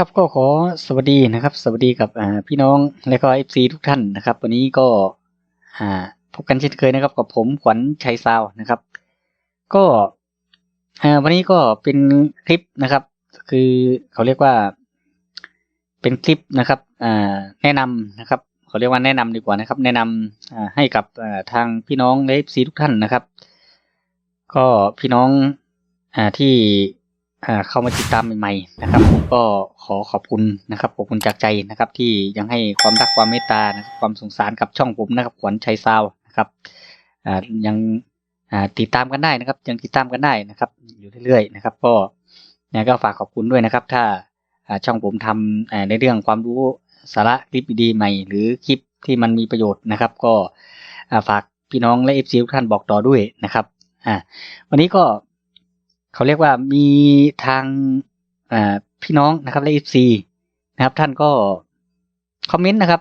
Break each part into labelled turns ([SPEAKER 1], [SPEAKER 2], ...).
[SPEAKER 1] ครับก็ขอสวัสดีนะครับ สวัสดีกับพี่น้องและก็เอฟซีทุกท่านนะครับ วันนี้ก็พบกันเช่นเคยนะครับ กับผมขวัญชัยซาวนะครับ ก็วันนี้ก็เป็นคลิปนะครับ คือเขาเรียกว่า เป็นคลิปนะครับแนะนำนะครับเขาเรียกว่าแนะนำดีกว่านะครับ แนะนำอ่าให้กับทางพี่น้องและเอฟซีทุกท่านนะครับ ก็พี่น้องที่ เข้ามาติดตามใหม่ๆนะครับ ผมก็ขอขอบคุณนะครับขอบคุณจากใจนะครับ ที่ยังให้ความรักความเมตตานะครับความสงสารกับช่องผมนะครับขวัญชัยซาวนะครับอ่ายังอ่าติดตามกันได้นะครับ ยังติดตามกันได้นะครับ อยู่เรื่อยๆนะครับ ก็เนี่ยก็ฝากขอบคุณด้วยนะครับ ถ้าอ่าช่องผมทำอ่าในเรื่องความรู้สาระคลิปดีๆใหม่ หรือคลิปที่มันมีประโยชน์นะครับ ก็ฝากพี่น้องและเอฟซีทุกท่านบอกต่อด้วยนะครับ อ่า วันนี้ก็ เขาเรียกว่ามีทางพี่น้องนะครับและเอฟซีนะครับ ท่านก็คอมเมนต์นะครับ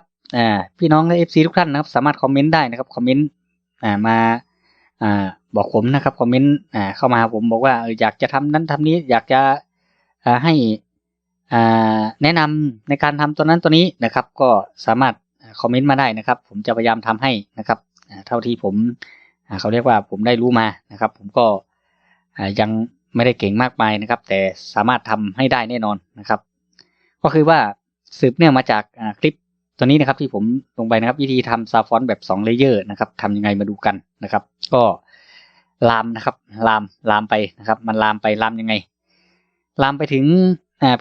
[SPEAKER 1] พี่น้องและเอฟซีทุกท่านนะครับ สามารถคอมเมนต์ได้นะครับคอมเมนต์มาบอกผมนะครับคอมเมนต์เข้ามาผมบอกว่าอยากจะทำนั้นทำนี้อยากจะให้แนะนำในการทำตัวนั้นตัวนี้นะครับ ก็สามารถคอมเมนต์มาได้นะครับ ผมจะพยายามทำให้นะครับเท่าที่ผมเขาเรียกว่าผมได้รู้มานะครับ ผมก็ยัง ไม่ได้เก่งมากมายนะครับ แต่สามารถทำให้ได้แน่นอนนะครับ ก็คือว่าสืบเนื่องมาจากคลิปตัวนี้นะครับที่ผมลงไปนะครับ วิธีทำซาฟอนแบบ2เลเยอร์นะครับทำยังไงมาดูกันนะครับ ก็ลามนะครับลามลามไปนะครับ มันลามไปลามยังไง ลามไปถึง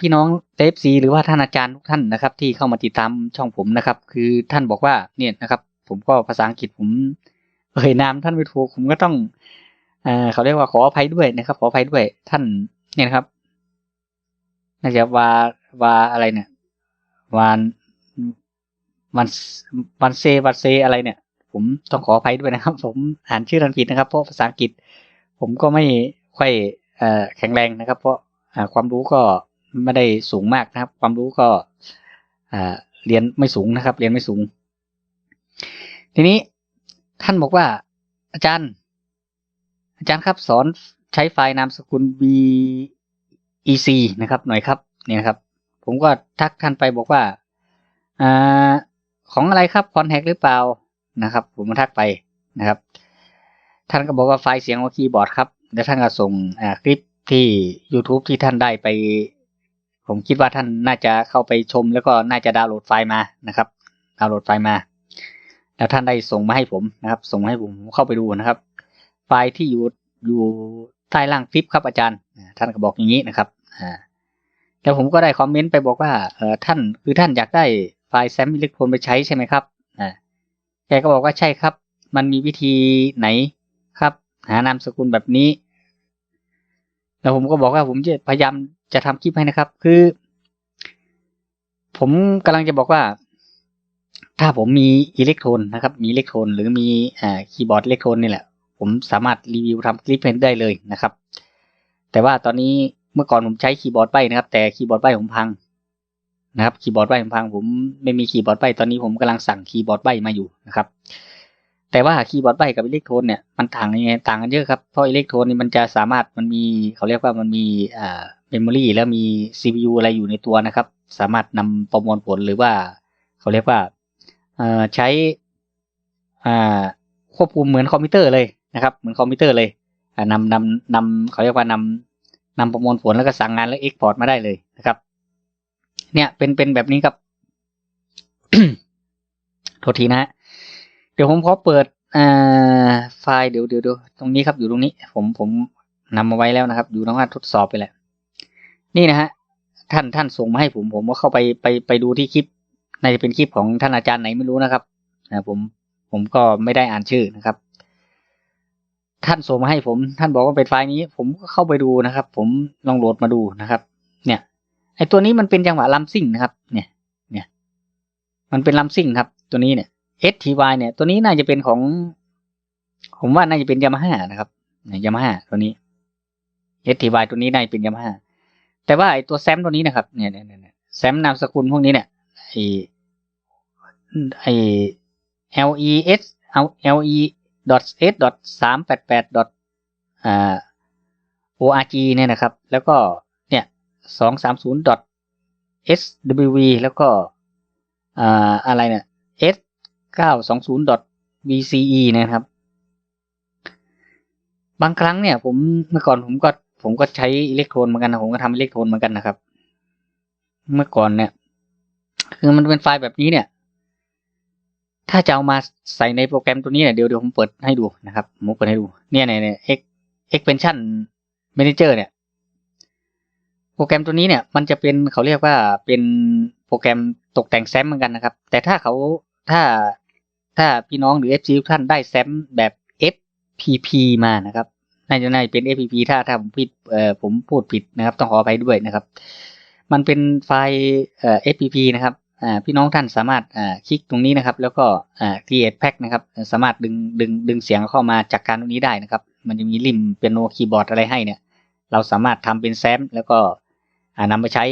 [SPEAKER 1] พี่น้องเอฟซีหรือว่าท่านอาจารย์ทุกท่านนะครับ ที่เข้ามาติดตามช่องผมนะครับ คือท่านบอกว่าเนี่ยนะครับ ผมก็ภาษาอังกฤษผมเอ่ยนามท่านไม่ถูกผมก็ต้อง อ่าเขาเรียกว่าขออภัยด้วยนะครับ ขออภัยด้วยท่านเนี่ยครับน่าจะวาวาอะไรเนี่ย วานวันวันเซวันเซอะไรเนี่ย ผมต้องขออภัยด้วยนะครับ ผมอ่านชื่อทันผิดนะครับ เพราะภาษาอังกฤษ ผมก็ไม่ค่อยเอ่อแข็งแรงนะครับ เพราะความรู้ก็ไม่ได้สูงมากนะครับ ความรู้ก็เรียนไม่สูงนะครับ เรียนไม่สูง ทีนี้ท่านบอกว่าอาจารย์ อาจารย์ครับสอนใช้ไฟล์นามสกุล VEC นะครับ หน่อยครับเนี่ยครับ ผมก็ทักท่านไปบอกว่าอ่าของอะไรครับคอนแทคหรือเปล่านะครับ ผมมาทักไปนะครับ ท่านก็บอกว่าไฟล์เสียงว่าคีย์บอร์ดครับแล้วท่านก็ส่งคลิปที่ YouTube ที่ท่านได้ไป ผมคิดว่าท่านน่าจะเข้าไปชม แล้วก็น่าจะดาวน์โหลดไฟล์มานะครับ ดาวน์โหลดไฟล์มา แล้วท่านได้ส่งมาให้ผมนะครับ ส่งมาให้ผมเข้าไปดูนะครับ ไฟล์ที่อยู่อยู่ใต้ล่างคลิปครับอาจารย์ ท่านก็บอกอย่างนี้นะครับอ่าแล้วผมก็ได้คอมเมนต์ไปบอกว่าเออท่านคือท่านอยากได้ไฟล์แซมอิเล็กโทรนไปใช้ใช่ไหมครับอ่าแกก็บอกว่าใช่ครับ มันมีวิธีไหนครับ หานามสกุลแบบนี้ แล้วผมก็บอกว่าผมจะพยายามจะทำคลิปให้นะครับ คือ ผมกำลังจะบอกว่า ถ้าผมมีอิเล็กโทรนนะครับ มีอิเล็กโทรนหรือมีอ่าคีย์บอร์ดอิเล็กโทรนนี่แหละ ผมสามารถรีวิวทำคลิปให้ได้เลยนะครับ แต่ว่าตอนนี้เมื่อก่อนผมใช้คีย์บอร์ดใบนะครับ แต่คีย์บอร์ดใบผมพังนะครับคีย์บอร์ดใบผมพัง ผมไม่มีคีย์บอร์ดใบตอนนี้ผมกำลังสั่งคีย์บอร์ดใบมาอยู่นะครับ แต่ว่าคีย์บอร์ดใบกับอิเล็กโทรนเนี่ยมันต่างยังไงต่างกันเยอะครับเพราะอิเล็กโทรนนี่มันจะสามารถมันมีเขาเรียกว่ามันมีอ่าเมมโมรีแล้วมี CPU อะไรอยู่ในตัวนะครับ สามารถนำประมวลผลหรือว่า เขาเรียกว่าเอ่อใช้อ่าควบคุมเหมือนคอมพิวเตอร์เลย นะครับ เหมือนคอมพิวเตอร์เลยนำนำนำเขาเรียกว่านำนำประมวลผลแล้วก็สั่งงานแล้วเอ็กพอร์ตมาได้เลยนะครับ เนี่ยเป็นเป็นแบบนี้ครับโทษทีนะฮะเดี๋ยวผมขอเปิดอ่าไฟล์เดี๋ยวเดี๋ยวเดี๋ยวตรงนี้ครับอยู่ตรงนี้ ผมผมนำมาไว้แล้วนะครับ อยู่ในการทดสอบไปแหละนี่นะฮะท่านท่านส่งมาให้ผมผมก็เข้าไปไปไปดูที่คลิปน่าจะเป็นคลิปของท่านอาจารย์ไหนไม่รู้นะครับนะผมผมก็ไม่ได้อ่านชื่อนะครับ ท่านส่งมาให้ผม ท่านบอกว่าเป็นไฟล์นี้ ผมก็เข้าไปดูนะครับ ผมลองโหลดมาดูนะครับ เนี่ย ไอตัวนี้มันเป็นจังหวะลัมซิ่งนะครับ เนี่ย เนี่ย มันเป็นลัมซิ่งครับ ตัวนี้เนี่ย STY เนี่ย ตัวนี้น่าจะเป็นของ ผมว่าน่าจะเป็นยามาฮ่านะครับยามาฮ่าตัวนี้ STY ตัวนี้น่าจะเป็นยามาฮ่าแต่ว่าไอตัวแซมตัวนี้นะครับ เนี่ยเนี่ยเนี่ยแซมนามสกุลพวกนี้เนี่ยไอไอ L E S เอา L E .s.388.org เนี่ยนะครับ แล้วก็เนี่ย 230.swv แล้วก็อะไรเนี่ย s920.vce นะครับ บางครั้งเนี่ยผมเมื่อก่อนผมก็ผมก็ใช้อิเล็กโทรนเหมือนกันนะผมก็ทำอิเล็กโทรนเหมือนกันนะครับ เมื่อก่อนเนี่ย คือมันเป็นไฟล์แบบนี้เนี่ย ถ้าจะเอามาใส่ในโปรแกรมตัวนี้เนี่ยเดี๋ยวเดี๋ยวผมเปิดให้ดูนะครับผมเปิดให้ดูเนี่ยเนี่ยเนี่ย expansion manager เนี่ย โปรแกรมตัวนี้เนี่ย มันจะเป็นเขาเรียกว่าเป็นโปรแกรมตกแต่งแซมเหมือนกันนะครับ แต่ถ้าเขาถ้าถ้าพี่น้องหรือ FC ทุกท่านได้แซมแบบ FPP มานะครับน่าจะน่าจะเป็น FPP ถ้าถ้าผมผิดเอ่อผมพูดผิดนะครับ ต้องขออภัยด้วยนะครับ มันเป็นไฟล์เอ่อ FPP นะครับ พี่น้องท่านสามารถคลิกตรงนี้นะครับ แล้วก็ create pack นะครับ สามารถดึงดึงดึงเสียงเข้ามาจากการตรงนี้ได้นะครับ มันจะมีริมเป็นโนคีย์บอร์ดอะไรให้เนี่ย เราสามารถทำเป็นแซมแล้วก็อ่านำไปใช้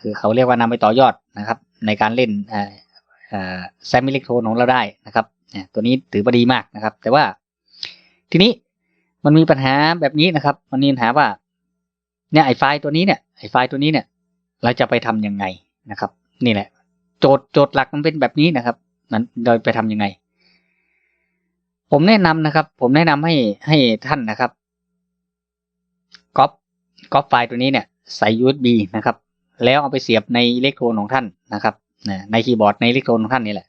[SPEAKER 1] คือเขาเรียกว่านำไปต่อยอดนะครับ ในการเล่นแซมอิเล็กโทรนของเราได้นะครับตัวนี้ถือว่าดีมากนะครับ แต่ว่าทีนี้มันมีปัญหาแบบนี้นะครับ มันมีปัญหาว่าเนี่ยไอไฟล์ตัวนี้เนี่ยไอไฟล์ตัวนี้เนี่ย เราจะไปทำยังไงนะครับ นี่แหละ โจทย์โจทย์หลักมันเป็นแบบนี้นะครับ นั้นเราไปทำยังไง ผมแนะนำนะครับ ผมแนะนำให้ให้ท่านนะครับก๊อปก๊อปไฟล์ตัวนี้เนี่ย ใส่ USB นะครับ แล้วเอาไปเสียบในอิเล็กโทรนของท่านนะครับในคีย์บอร์ดในอิเล็กโทรนของท่านนี่แหละ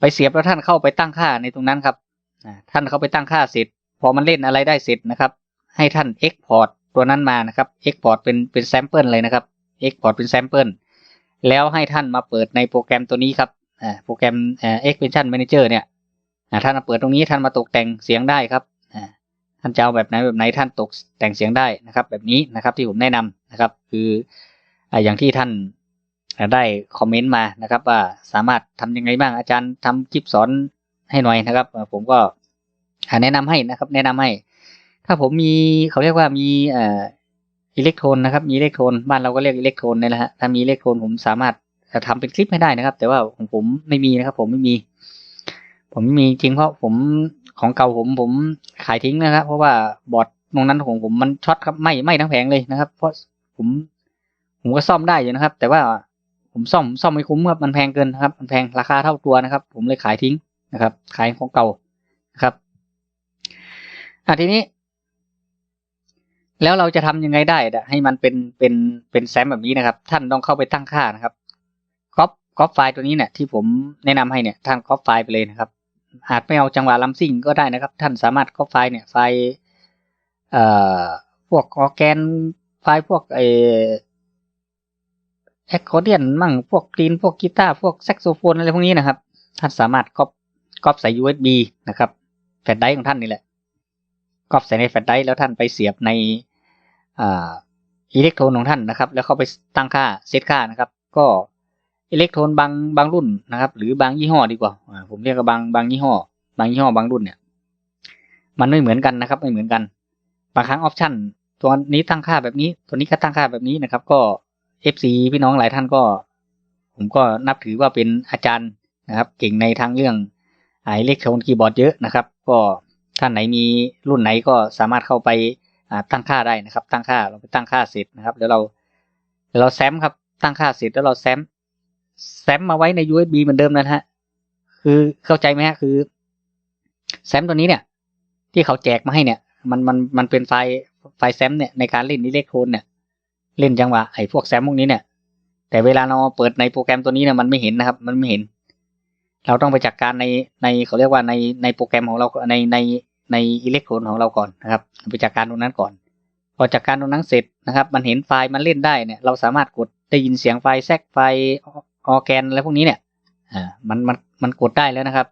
[SPEAKER 1] ไปเสียบแล้วท่านเข้าไปตั้งค่าในตรงนั้นครับท่านเข้าไปตั้งค่าเสร็จพอมันเล่นอะไรได้เสร็จนะครับ ให้ท่าน export ตัวนั้นมานะครับ export เป็นเป็นแซมเปิลเลยนะครับ export เป็นแซมเปิล แล้วให้ท่านมาเปิดในโปรแกรมตัวนี้ครับโปรแกรม expansion manager เนี่ยท่านมาเปิดตรงนี้ท่านมาตกแต่งเสียงได้ครับท่านจะเอาแบบไหนแบบไหนท่านตกแต่งเสียงได้นะครับ แบบนี้นะครับที่ผมแนะนำนะครับ คืออย่างที่ท่านได้คอมเมนต์มานะครับ ว่าสามารถทำยังไงบ้างอาจารย์ทำคลิปสอนให้หน่อยนะครับ ผมก็แนะนำให้นะครับ แนะนำให้ ถ้าผมมีเขาเรียกว่ามี อิเล็กโทรนนะครับมีอิเล็กโทรนบ้านเราก็เรียกอิเล็กโทรนนี่แหละฮะถ้ามีอิเล็กโทรนผมสามารถจะทำเป็นคลิปให้ได้นะครับ แต่ว่าของผมไม่มีนะครับ ผมไม่มี ผมไม่มีจริงเพราะผมของเก่าผมผมขายทิ้งนะครับ เพราะว่าบอร์ดตรงนั้นของผมมันช็อตครับไหม่ไหม่ทั้งแผงเลยนะครับ เพราะผมผมก็ซ่อมได้อยู่นะครับ แต่ว่าผมซ่อมซ่อมไม่คุ้มครับมันแพงเกินนะครับ มันแพงราคาเท่าตัวนะครับ ผมเลยขายทิ้งนะครับ ขายของเก่านะครับอะทีนี้ แล้วเราจะทำยังไงได้ให้มันเป็นเป็นเป็นแซมแบบนี้นะครับ ท่านต้องเข้าไปตั้งค่านะครับก๊อปก๊อปไฟล์ตัวนี้เนี่ยที่ผมแนะนำให้เนี่ยท่านก๊อปไฟล์ไปเลยนะครับ อาจไม่เอาจังหวะลัมซิ่งก็ได้นะครับ ท่านสามารถก๊อปไฟล์เนี่ยไฟล์เอ่อพวกออแกนไฟล์พวกไอแอคคอร์เดียนมั่งพวกกรีนพวกกีตาร์พวกแซกโซโฟนอะไรพวกนี้นะครับ ท่านสามารถก๊อปก๊อปใส่ USB นะครับแฟลชไดร์ของท่านนี่แหละก๊อปใส่ในแฟลชไดร์แล้วท่านไปเสียบใน อ่าอิเล็กโทรนของท่านนะครับ แล้วเข้าไปตั้งค่าเซตค่านะครับ ก็อิเล็กโทรนบางบางรุ่นนะครับ หรือบางยี่ห้อดีกว่าผมเรียกว่าบางบางยี่ห้อ บางยี่ห้อบางรุ่นเนี่ย มันไม่เหมือนกันนะครับ ไม่เหมือนกัน บางครั้งออปชันตัวนี้ตั้งค่าแบบนี้ ตัวนี้ก็ตั้งค่าแบบนี้นะครับ ก็ FC พี่น้องหลายท่านก็ ผมก็นับถือว่าเป็นอาจารย์นะครับ เก่งในทางเรื่องอิเล็กโทรนคีย์บอร์ดเยอะนะครับ ก็ท่านไหนมีรุ่นไหนก็สามารถเข้าไป ตั้งค่าได้นะครับ ตั้งค่าเราไปตั้งค่าเสร็จนะครับแล้วเราแล้วเราแซมครับตั้งค่าเสร็จแล้วเราแซมแซมมาไว้ใน USB เหมือนเดิมนะฮะคือเข้าใจไหมฮะคือแซมตัวนี้เนี่ย ที่เขาแจกมาให้เนี่ย มันมันมันเป็นไฟล์ไฟล์แซมเนี่ยในการเล่นอิเล็กโทรนเนี่ยเล่นจังหวะไอ้พวกแซมพวกนี้เนี่ย แต่เวลาเราเปิดในโปรแกรมตัวนี้เนี่ยมันไม่เห็นนะครับ มันไม่เห็น เราต้องไปจัดการในในเขาเรียกว่าในในโปรแกรมของเราในใน ในอิเล็กโทรนของเราก่อนนะครับไปจัดการตรงนั้นก่อน พอจัดการตรงนั้นเสร็จนะครับ มันเห็นไฟล์มันเล่นได้เนี่ย เราสามารถกดได้ยินเสียงไฟล์แซกไฟออแกนอะไรพวกนี้เนี่ยอ่ามันมันมันกดได้แล้วนะครับ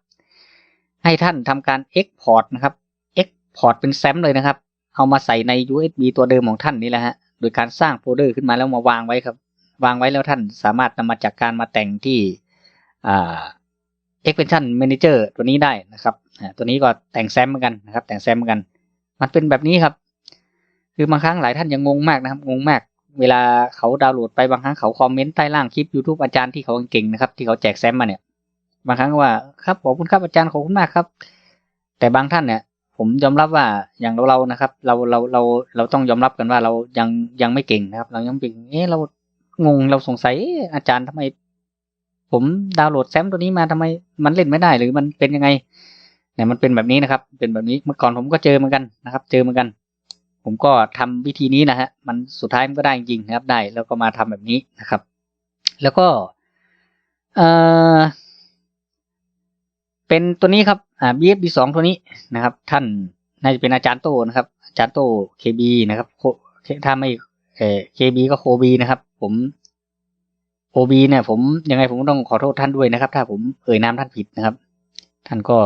[SPEAKER 1] ให้ท่านทำการ Export นะครับ Export เป็นแซมเลยนะครับ เอามาใส่ใน USB ตัวเดิมของท่านนี่แหละฮะโดยการสร้างโฟลเดอร์ขึ้นมาแล้วมาวางไว้ครับ วางไว้แล้วท่านสามารถนำมาจากการมาแต่งที่อ่า expansion manager ตัวนี้ได้นะครับตัวนี้ก็แต่งแซมเหมือนกันนะครับ แต่งแซมเหมือนกัน มันเป็นแบบนี้ครับ คือบางครั้งหลายท่านยังงงมากนะครับงงมาก เวลาเขาดาวน์โหลดไปบางครั้งเขาคอมเมนต์ใต้ล่างคลิป YouTube อาจารย์ที่เขาเก่งๆนะครับที่เขาแจกแซมมาเนี่ยบางครั้งว่าครับขอบคุณครับอาจารย์ขอบคุณมากครับ แต่บางท่านเนี่ย ผมยอมรับว่าอย่างเราเรานะครับ เราเราเราเราต้องยอมรับกันว่าเรายังยังไม่เก่งนะครับ เรายังเป็นเอ๊ะเรางงเราสงสัยเอ๊ะอาจารย์ทำไม ผมดาวน์โหลดแซมตัวนี้มาทำไมมันเล่นไม่ได้หรือมันเป็นยังไงเนี่ยมันเป็นแบบนี้นะครับ เป็นแบบนี้เมื่อก่อนผมก็เจอเหมือนกันนะครับ เจอเหมือนกัน ผมก็ทำวิธีนี้นะฮะมันสุดท้ายมันก็ได้จริงๆนะครับ ได้แล้วก็มาทำแบบนี้นะครับ แล้วก็เอ่อเป็นตัวนี้ครับอ่า BFB สองตัวนี้นะครับ ท่านน่าจะเป็นอาจารย์โตนะครับ อาจารย์โต KB นะครับโคถ้าไม่เอ่อ KB ก็โคบีนะครับ ผม OB เนี่ย ผมยังไงผมต้องขอโทษท่านด้วยนะครับ ถ้าผมเอ่ยนามท่านผิดนะครับ ท่านก็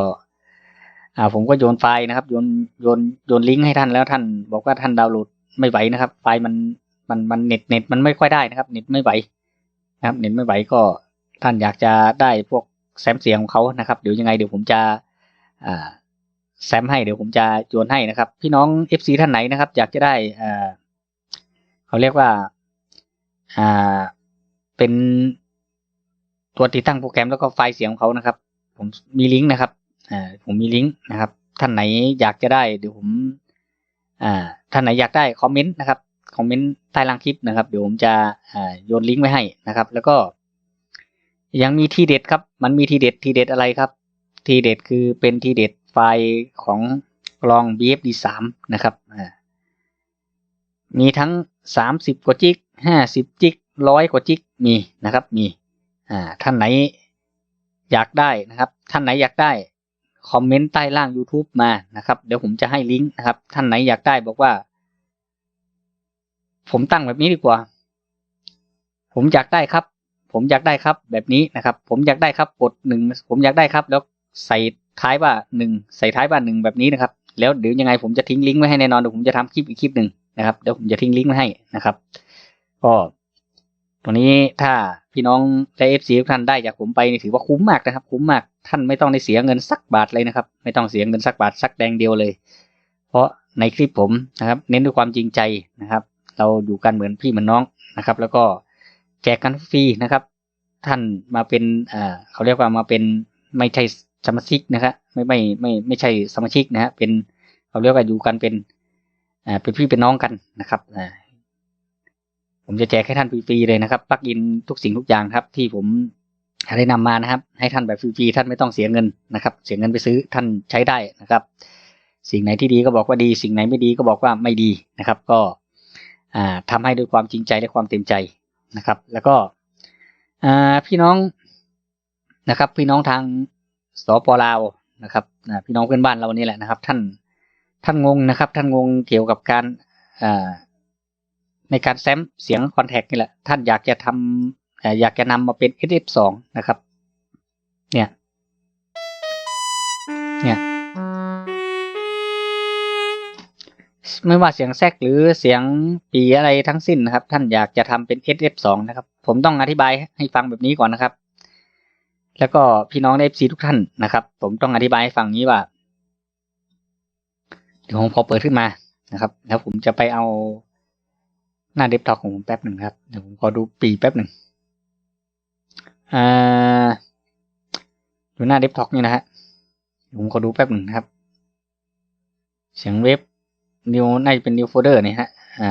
[SPEAKER 1] อ่า ผมก็โยนไฟล์นะครับ โยนโยนโยนลิงก์ให้ท่านแล้วท่านบอกว่าท่านดาวน์โหลดไม่ไหวนะครับ ไฟล์มันมันมันเน็ตเน็ตมันไม่ค่อยได้นะครับ เน็ตไม่ไหวนะครับ เน็ตไม่ไหวก็ท่านอยากจะได้พวกแซมเสียงของเขานะครับ เดี๋ยวยังไงเดี๋ยวผมจะ อ่าแซมให้เดี๋ยวผมจะโยนให้นะครับ พี่น้อง FC ท่านไหนนะครับ อยากจะได้อ่าเขาเรียกว่าอ่า เป็นตัวติดตั้งโปรแกรมแล้วก็ไฟล์เสียงของเขานะครับ ผมมีลิงก์นะครับอ่าผมมีลิงก์นะครับ ท่านไหนอยากจะได้เดี๋ยวผม อ่า ท่านไหนอยากได้คอมเมนต์นะครับคอมเมนต์ใต้ล่างคลิปนะครับ เดี๋ยวผมจะอ่าโยนลิงก์ไว้ให้นะครับ แล้วก็ ยังมีทีเด็ดครับ มันมีทีเด็ดทีเด็ดอะไรครับ ทีเด็ดคือเป็นทีเด็ดไฟล์ของกลอง BFD สามนะครับอ่ามีทั้งสามสิบกว่าจิกห้าสิบจิก ร้อยกว่าจิกมีนะครับมีอ่าท่านไหนอยากได้นะครับ ท่านไหนอยากได้คอมเมนต์ใต้ล่าง YouTube มานะครับ เดี๋ยวผมจะให้ลิงก์นะครับ ท่านไหนอยากได้บอกว่า ผมตั้งแบบนี้ดีกว่า ผมอยากได้ครับ ผมอยากได้ครับ แบบนี้นะครับ ผมอยากได้ครับกดหนึ่งผมอยากได้ครับ แล้วใส่ท้ายว่าหนึ่งใส่ท้ายว่าหนึ่งแบบนี้นะครับ แล้วเดี๋ยวยังไงผมจะทิ้งลิงก์ไว้ให้แน่นอนเดี๋ยวผมจะทำคลิปอีกคลิปหนึ่งนะครับเดี๋ยวผมจะทิ้งลิงก์ไว้ให้นะครับ ก็ ตัวนี้ถ้าพี่น้องและเอฟซีทุกท่านได้จากผมไปนี่ถือว่าคุ้มมากนะครับ คุ้มมากท่านไม่ต้องได้เสียเงินสักบาทเลยนะครับ ไม่ต้องเสียเงินสักบาทสักแดงเดียวเลย เพราะในคลิปผมนะครับ เน้นด้วยความจริงใจนะครับ เราอยู่กันเหมือนพี่เหมือนน้องนะครับ แล้วก็แจกกันฟรีนะครับ ท่านมาเป็นอ่าเขาเรียกว่ามาเป็นไม่ใช่สมาชิกนะครับไม่ไม่ไม่ไม่ใช่สมาชิกนะฮะเป็นเขาเรียกว่าอยู่กันเป็นอ่าเป็นพี่เป็นน้องกันนะครับอ่า ผมจะแจกให้ท่านฟรีๆเลยนะครับปลั๊กอินทุกสิ่งทุกอย่างครับ ที่ผมได้นำมานะครับ ให้ท่านแบบฟรีๆท่านไม่ต้องเสียเงินนะครับ เสียเงินไปซื้อท่านใช้ได้นะครับ สิ่งไหนที่ดีก็บอกว่าดี สิ่งไหนไม่ดีก็บอกว่าไม่ดีนะครับ ก็อ่าทำให้ด้วยความจริงใจและความเต็มใจนะครับ แล้วก็พี่น้องนะครับ พี่น้องทางสปลาวนะครับพี่น้องเพื่อนบ้านเรานี่แหละนะครับ ท่านท่านงงนะครับ ท่านงงเกี่ยวกับการอ่า ในการแซมเสียงคอนแทคนี่แหละ ท่านอยากจะทำอยากจะนำมาเป็น SF2 นะครับ เนี่ย เนี่ย ไม่ว่าเสียงแทรกหรือเสียงปีอะไรทั้งสิ้นนะครับ ท่านอยากจะทำเป็น SF2 นะครับ ผมต้องอธิบายให้ฟังแบบนี้ก่อนนะครับ แล้วก็พี่น้องใน FC ทุกท่านนะครับ ผมต้องอธิบายให้ฟังนี้ว่าเดี๋ยวผมพอเปิดขึ้นมานะครับ แล้วผมจะไปเอา หน้าเดสก์ท็อปของผมแป๊บหนึ่งครับ เดี๋ยวผมขอดูปีแป๊บหนึ่งอ่าอยู่หน้าเดสก์ท็อปนี่นะฮะเดี๋ยวผมขอดูแป๊บหนึ่งครับ เสียงเว็บนิวน่าจะเป็นนิวโฟลเดอร์นี่ฮะ อ่า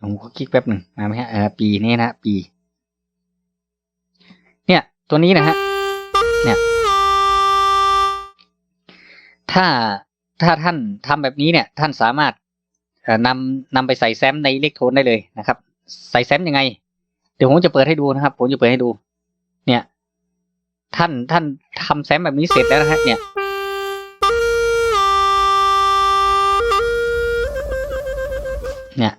[SPEAKER 1] ผมขอคลิกแป๊บหนึ่งมาไหมฮะอ่าปีนี้นะฮะปี เนี่ย ตัวนี้นะฮะ เนี่ย ถ้าถ้าท่านทำแบบนี้เนี่ย ท่านสามารถ นำนำไปใส่แซมในอิเล็กโทรนได้เลยนะครับ ใส่แซมยังไง เดี๋ยวผมจะเปิดให้ดูนะครับ ผมจะเปิดให้ดู เนี่ย ท่านท่านทำแซมแบบนี้เสร็จแล้วนะฮะเนี่ยเนี่ย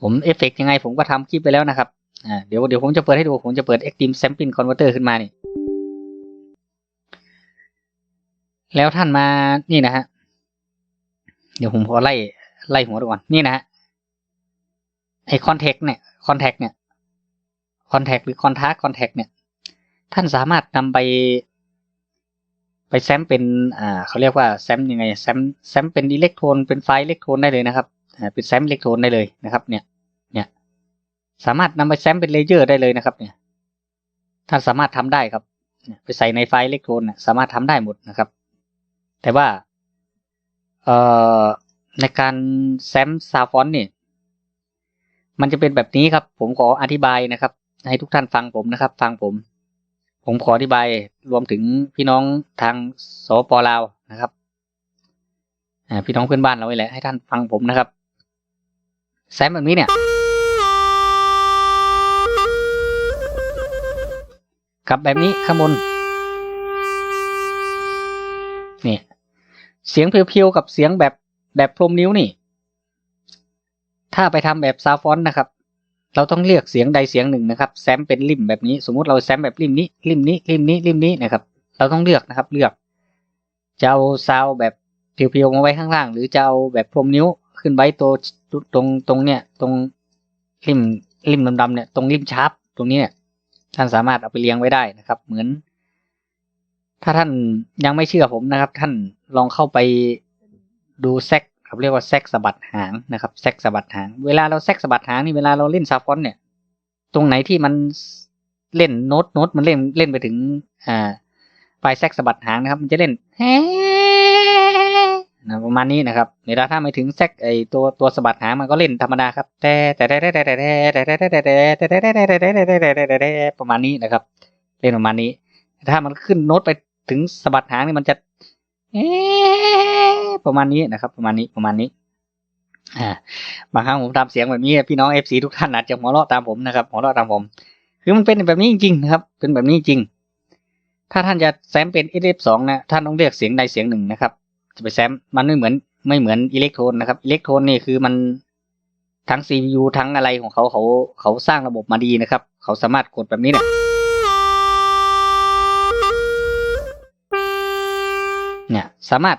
[SPEAKER 1] ผมเอฟเฟกยังไง ผมก็ทำคลิปไปแล้วนะครับอ่าเดี๋ยวเดี๋ยวผมจะเปิดให้ดู ผมจะเปิด Active Sampling Converter ขึ้นมานี่ แล้วท่านมานี่นะฮะ เดี๋ยวผมขอไล่ ไล่หัวดูก่อนนี่นะฮะไอคอนแทคเนี่ยคอนแทคเนี่ยคอนแทคหรือคอนทักคอนแทคเนี่ย ท่านสามารถนำไป ไปแซมเป็นอ่าเขาเรียกว่าแซมยังไงแซมแซมเป็นอิเล็กโทรนเป็นไฟล์อิเล็กโทรนได้เลยนะครับอ่าเป็นแซมอิเล็กโทรนได้เลยนะครับ เนี่ย เนี่ย สามารถนำไปแซมเป็นเลเยอร์ได้เลยนะครับ เนี่ย ท่านสามารถทำได้ครับไปใส่ในไฟล์อิเล็กโทรนเนี่ยสามารถทำได้หมดนะครับ แต่ว่าเอ่อ ในการแซมซาฟอนนี่ มันจะเป็นแบบนี้ครับ ผมขออธิบายนะครับ ให้ทุกท่านฟังผมนะครับ ฟังผม ผมขออธิบายรวมถึงพี่น้องทางสปลาวนะครับพี่น้องเพื่อนบ้านเราไว้แหละให้ท่านฟังผมนะครับ แซมแบบนี้เนี่ยกับแบบนี้ข้างบนนี่เสียงเพียวๆกับเสียงแบบ แบบพรมนิ้วนี่ ถ้าไปทำแบบซาฟอนต์นะครับ เราต้องเลือกเสียงใดเสียงหนึ่งนะครับแซมเป็นริมแบบนี้ สมมุติเราแซมแบบริมนี้ริมนี้ริมนี้ริมนี้นะครับ เราต้องเลือกนะครับ เลือกจะเอาซาวแบบเพียวๆมาไว้ข้างล่าง หรือจะเอาแบบพรมนิ้วขึ้นไว้ตัวตรงตรงเนี่ยตรงริมริมดำๆเนี่ยตรงริมชาร์ปตรงนี้เนี่ยท่านสามารถเอาไปเลี้ยงไว้ได้นะครับ เหมือน ถ้าท่านยังไม่เชื่อผมนะครับ ท่านลองเข้าไป ดูแซกครับเรียกว่าแซกสะบัดหางนะครับแซกสะบัดหาง เวลาเราแซกสะบัดหางนี่เวลาเราเล่นซาฟอนเนี่ย ตรงไหนที่มันเล่นโน้ตโน้ตมันเล่นเล่นไปถึงอ่าปลายแซกสะบัดหางนะครับ มันจะเล่นแฮนะประมาณนี้นะครับเวลาถ้าไม่ถึงแซกไอตัวตัวสะบัดหางมันก็เล่นธรรมดาครับ แต่แต่แต่แต่แต่แต่แต่แต่แต่แต่แต่แต่แต่แต่แต่แต่แต่ประมาณนี้นะครับ เล่นประมาณนี้ ถ้ามันขึ้นโน้ตไปถึงสะบัดหางนี่มันจะเประมาณนี้นะครับ ประมาณนี้ประมาณนี้อ่าบางครั้งผมทำเสียงแบบนี้พี่น้องเอฟซีทุกท่านอาจจะหัวเราะตามผมนะครับหัวเราะตามผม คือมันเป็นแบบนี้จริงๆนะครับ เป็นแบบนี้จริง ถ้าท่านจะแซมเป็น f สองนะท่านต้องเลือกเสียงใดเสียงหนึ่งนะครับ จะไปแซมมันไม่เหมือนไม่เหมือนอิเล็กโทรนนะครับอิเล็กโทรนนี่คือมันทั้ง CPU ทั้งอะไรของเขาเขาเขาสร้างระบบมาดีนะครับ เขาสามารถกดแบบนี้เนี่ยเนี่ยสามารถ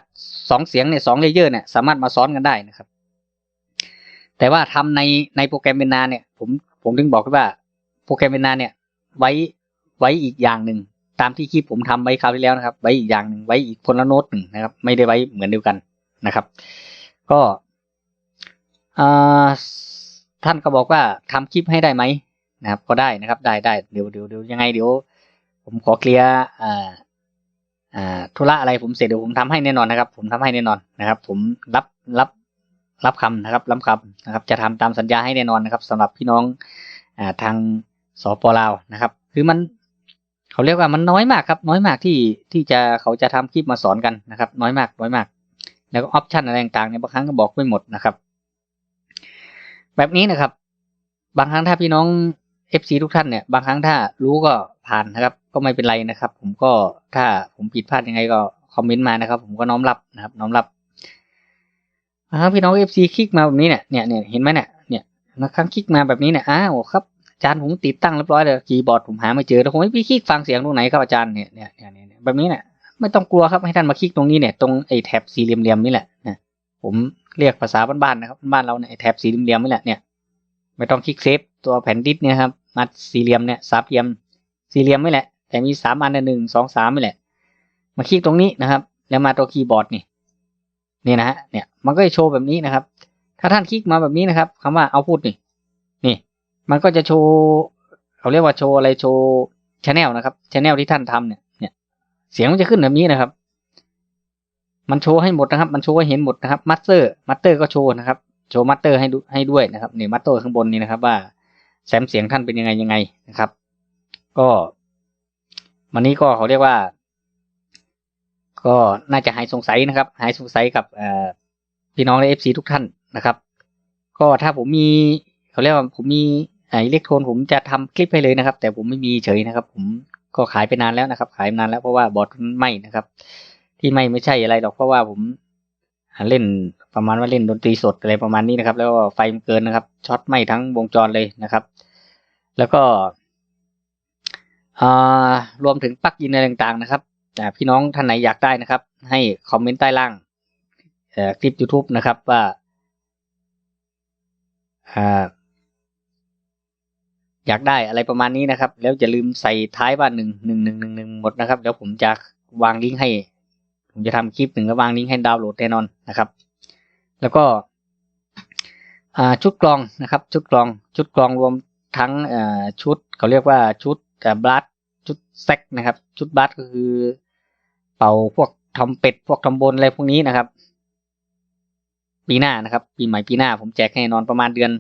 [SPEAKER 1] สองเสียงเนี่ยสองเลเยอร์เนี่ยสามารถมาซ้อนกันได้นะครับ แต่ว่าทำในในโปรแกรมเบนาเนี่ย ผมผมถึงบอกว่าโปรแกรมเบนาเนี่ยไว้ไว้อีกอย่างหนึ่งตามที่คลิปผมทำไว้คราวที่แล้วนะครับ ไว้อีกอย่างหนึ่งไว้อีกคนละโน้ตหนึ่งนะครับ ไม่ได้ไว้เหมือนเดียวกันนะครับ ก็อ่าท่านก็บอกว่าทำคลิปให้ได้ไหมนะครับ ก็ได้นะครับ ได้ได้เดี๋ยวเดี๋ยวเดี๋ยวยังไงเดี๋ยว ผมขอเคลียร์อ่า ธุระอะไรผมเสร็จเดี๋ยวผมทำให้แน่นอนนะครับ ผมทำให้แน่นอนนะครับ ผมรับรับรับคำนะครับรับคำนะครับ จะทำตามสัญญาให้แน่นอนนะครับสำหรับพี่น้องอทางสปลาวนะครับ คือมันเขาเรียกว่ามันน้อยมากครับ น้อยมากที่ที่จะเขาจะทำคลิปมาสอนกันนะครับ น้อยมาก น้อยมาก แล้วก็ออปชันอะไรต่างๆเนี่ยบางครั้งก็บอกไม่หมดนะครับ แบบนี้นะครับ บางครั้งถ้าพี่น้อง FC ทุกท่านเนี่ยบางครั้งถ้ารู้ก็ ผ่านนะครับ ก็ไม่เป็นไรนะครับ ผมก็ถ้าผมผิดพลาดยังไงก็คอมเมนต์มานะครับ ผมก็น้อมรับนะครับ น้อมรับบางครั้งพี่น้อง FC คลิกมาแบบนี้เนี่ยเนี่ยเนี่ยเห็นไหมเนี่ยเนี่ยบางครั้งคลิกมาแบบนี้เนี่ยอ้าวครับอาจารย์ผมติดตั้งเรียบร้อยเลยคีย์บอร์ดผมหาไม่เจอแล้วผมไม่ไปคลิกฟังเสียงตรงไหนครับอาจารย์เนี่ยเนี่ยเนี่ยแบบนี้เนี่ยไม่ต้องกลัวครับให้ท่านมาคลิกตรงนี้เนี่ยตรงไอ้แท็บสี่เหลี่ยมๆนี่แหละนะผมเรียกภาษาบ้านๆนะครับบ้านเราเนี่ยไอ้แท็บสี่เหลี่ยมนี่แหละเนี่ยไม่ต้องคลิกเซฟตัวแผ่นดิสเนี่ยครับมาสี่เหลี่ยมเนี่ยสามเหลี่ยม สี่เหลี่ยมไม่แหละ แต่มีสามอันหนึ่งสองสามไม่แหละ มาคลิกตรงนี้นะครับ แล้วมาตัวคีย์บอร์ดนี่นี่นะฮะเนี่ยมันก็จะโชว์แบบนี้นะครับ ถ้าท่านคลิกมาแบบนี้นะครับคำว่าเอาพูดนี่ นี่ มันก็จะโชว์เขาเรียกว่าโชว์อะไรโชว์ชแนลนะครับชแนลที่ท่านทำเนี่ยเนี่ยเสียงมันจะขึ้นแบบนี้นะครับ มันโชว์ให้หมดนะครับ มันโชว์ให้เห็นหมดนะครับมัตเตอร์มัตเตอร์ก็โชว์นะครับโชว์มัตเตอร์ให้ดูให้ด้วยนะครับนี่มัตเตอร์ข้างบนนี้นะครับ ว่าแซมเสียงท่านเป็นยังไงยังไงนะครับ ก็วันนี้ก็เขาเรียกว่า ก็น่าจะหายสงสัยนะครับ หายสงสัยกับพี่น้องและเอฟซีทุกท่านนะครับ ก็ถ้าผมมีเขาเรียกว่าผมมีอิเล็กโทรนผมจะทำคลิปให้เลยนะครับ แต่ผมไม่มีเฉยนะครับ ผมก็ขายไปนานแล้วนะครับ ขายนานแล้วเพราะว่าบอร์ดมันไหมนะครับ ที่ไม่ไม่ใช่อะไรหรอกเพราะว่าผมเล่นประมาณว่าเล่นดนตรีสดอะไรประมาณนี้นะครับ แล้วไฟมันเกินนะครับช็อตไหมทั้งวงจรเลยนะครับ แล้วก็ รวมถึงปลั๊กอินอะไรต่างๆนะครับพี่น้องท่านไหนอยากได้นะครับ ให้คอมเมนต์ใต้ล่างคลิป YouTube นะครับว่าอยากได้อะไรประมาณนี้นะครับ แล้วอย่าลืมใส่ท้ายว่าหนึ่งหนึ่งหนึ่งหนึ่งหนึ่งหมดนะครับเดี๋ยวผมจะวางลิงก์ให้ ผมจะทำคลิปหนึ่งแล้ววางลิงก์ให้ดาวน์โหลดแน่นอนนะครับ แล้วก็ชุดกรองนะครับ ชุดกรอง ชุดกรองรวมทั้งชุดเขาเรียกว่าชุดบลัด ชุดแซกนะครับ ชุดบลัดก็คือ เป่าพวกทำเป็ดพวกทำบนอะไรพวกนี้นะครับ ปีหน้านะครับ ปีใหม่ปีหน้า ผมแจกแน่นอนประมาณเดือน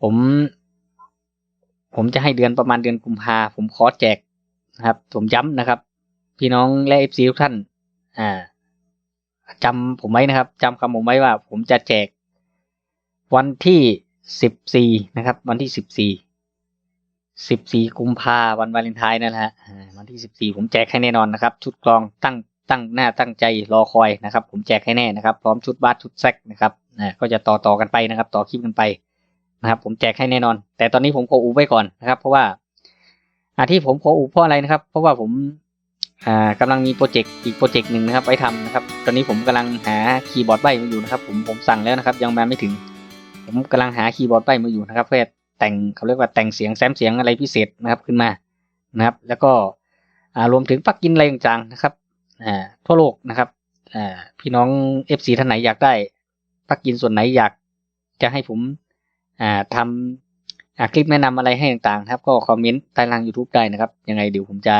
[SPEAKER 1] ผม ผมจะให้เดือนประมาณเดือนกุมภาผมขอแจกนะครับ ผมย้ำนะครับ พี่น้องและเอฟซีทุกท่าน อ่าจำผมไว้นะครับจำคำผมไว้ว่า ผมจะแจก วันที่สิบสี่นะครับ วันที่สิบสี่ สิบสี่กุมภาวันวาเลนไทน์นั่นแหละวันที่สิบสี่ผมแจกให้แน่นอนนะครับ ชุดกลองตั้งตั้งหน้าตั้งใจรอคอยนะครับ ผมแจกให้แน่นะครับ พร้อมชุดบาสชุดแซกนะครับอ่าก็จะต่อต่อกันไปนะครับ ต่อคลิปกันไปนะครับ ผมแจกให้แน่นอน แต่ตอนนี้ผมขออุบไว้ก่อนนะครับ เพราะว่าอาที่ผมขออุบเพราะอะไรนะครับ เพราะว่าผมอ่ากำลังมีโปรเจกต์อีกโปรเจกต์หนึ่งนะครับไว้ทำนะครับ ตอนนี้ผมกำลังหาคีย์บอร์ดใบมาอยู่นะครับ ผมผมสั่งแล้วนะครับ ยังมาไม่ถึง ผมกำลังหาคีย์บอร์ดใบมาอยู่นะครับเพื่อ แต่งเขาเรียกว่าแต่งเสียงแซมเสียงอะไรพิเศษนะครับขึ้นมานะครับ แล้วก็รวมถึงปลั๊กอินอะไรต่างๆนะครับทั่วโลกนะครับพี่น้อง FC ท่านไหนอยากได้ปลั๊กอินส่วนไหนอยากจะให้ผมทำคลิปแนะนำอะไรให้ต่างๆนะครับ ก็คอมเมนต์ใต้ล่าง YouTube ได้นะครับ ยังไงเดี๋ยวผมจะ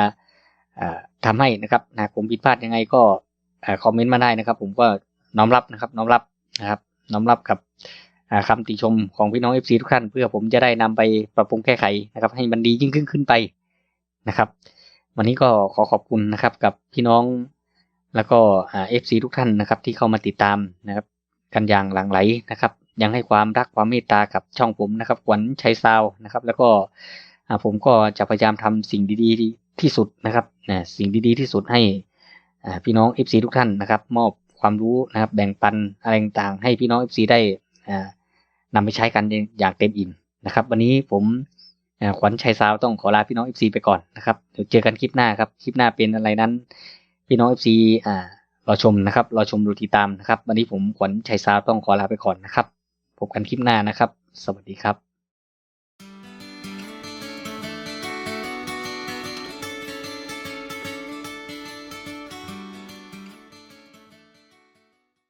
[SPEAKER 1] อ่าทำให้นะครับนะผมผิดพลาดยังไงก็คอมเมนต์มาได้นะครับ ผมก็น้อมรับนะครับ น้อมรับนะครับ น้อมรับกับ คำติชมของพี่น้อง FC ทุกท่าน เพื่อผมจะได้นำไปปรับปรุงแก้ไขนะครับ ให้มันดียิ่งขึ้นขึ้นไปนะครับ วันนี้ก็ขอขอบคุณนะครับกับพี่น้องแล้วก็อ่า FC ทุกท่านนะครับ ที่เข้ามาติดตามนะครับกันอย่างหลั่งไหลนะครับ ยังให้ความรักความเมตตากับช่องผมนะครับขวัญชัยซาวนะครับ แล้วก็ผมก็จะพยายามทำสิ่งดีๆที่สุดนะครับนะสิ่งดีๆที่สุดให้พี่น้อง FC ทุกท่านนะครับ มอบความรู้นะครับ แบ่งปันอะไรต่างๆให้พี่น้อง FC ได้ นำไปใช้กันอย่างเต็มอิ่มนะครับ วันนี้ผมขวัญชัยซาวต้องขอลาพี่น้อง FC ไปก่อนนะครับเดี๋ยวเจอกันคลิปหน้าครับคลิปหน้าเป็นอะไรนั้น พี่น้อง FC อ่ารอชมนะครับรอชมดูติดตามนะครับ วันนี้ผมขวัญชัยซาวต้องขอลาไปก่อนนะครับพบกันคลิปหน้านะครับ สวัสดีครับ